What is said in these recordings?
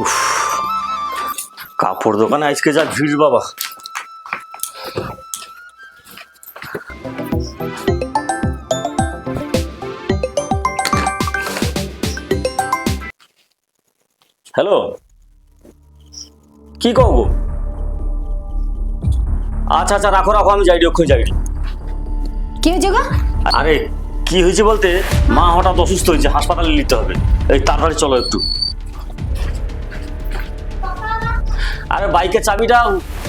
উফ কাপড় দোকানে আজকে যা ভিড় বাবা। হ্যালো কি কব আচ্ছা আচ্ছা রাখো রাখো আমি যাই ওখানে যাই কি হয়েছে গো? আরে কি হয়েছে বলতে মা হঠাৎ অসুস্থ হয়েছে হাসপাতালে নিতে হবে। এই তাড়াতাড়ি চলো একটু। আরে বাইকের চাবিটা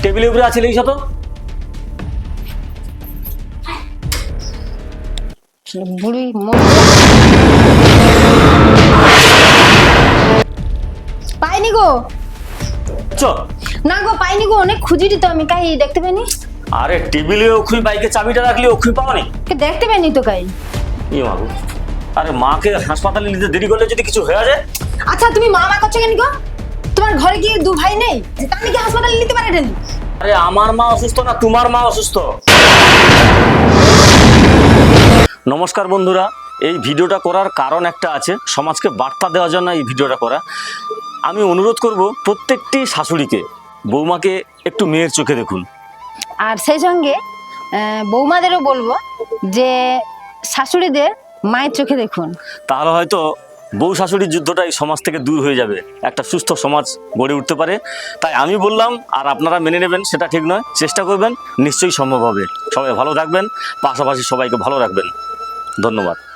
টেবিলের উপরে আছে লিখছ তো? বুড়ি পাইনি গো। চ। না গো পাইনি গো অনেক খুঁজিটি তো আমি কাই দেখতে পাইনি? আরে টেবিলে ওখানে বাইকের চাবিটা রাখলে ওখানে পাওয়া নেই কে দেখতে পাইনি তো কাই ই মাগো আরে মাকে হাসপাতালে নিতে দেরি করলে যদি কিছু হয়ে যায়? আচ্ছা তুমি মা মা করছ কেন গো? তোমার ঘরে কি দু ভাই নেই? তাহলে কি হাসপাতালে নিতে পারে না আরে আমার মা অসুস্থ না তোমার মা অসুস্থ? নমস্কার বন্ধুরা এই ভিডিওটা করার কারণ একটা আছে সমাজকে বার্তা দেওয়ার জন্য এই ভিডিওটা করা। আমি অনুরোধ করব প্রত্যেকটি শাশুড়িকে বৌমাকে একটু মেয়ের চোখে দেখুন। আর সেই সঙ্গে বৌমাদেরও বলব যে শাশুড়িদের মায়ের চোখে দেখুন। তাহলে হয়তো বউ শাশুড়ির যুদ্ধটা এই সমাজ থেকে দূর হয়ে যাবে। একটা সুস্থ সমাজ গড়ে উঠতে পারে। তাই আমি বললাম, আর আপনারা মেনে নেবেন, সেটা ঠিক নয়, চেষ্টা করবেন, নিশ্চয়ই সম্ভব হবে। সবাই ভালো থাকবেন, পাশাপাশি সবাইকে ভালো রাখবেন। ধন্যবাদ।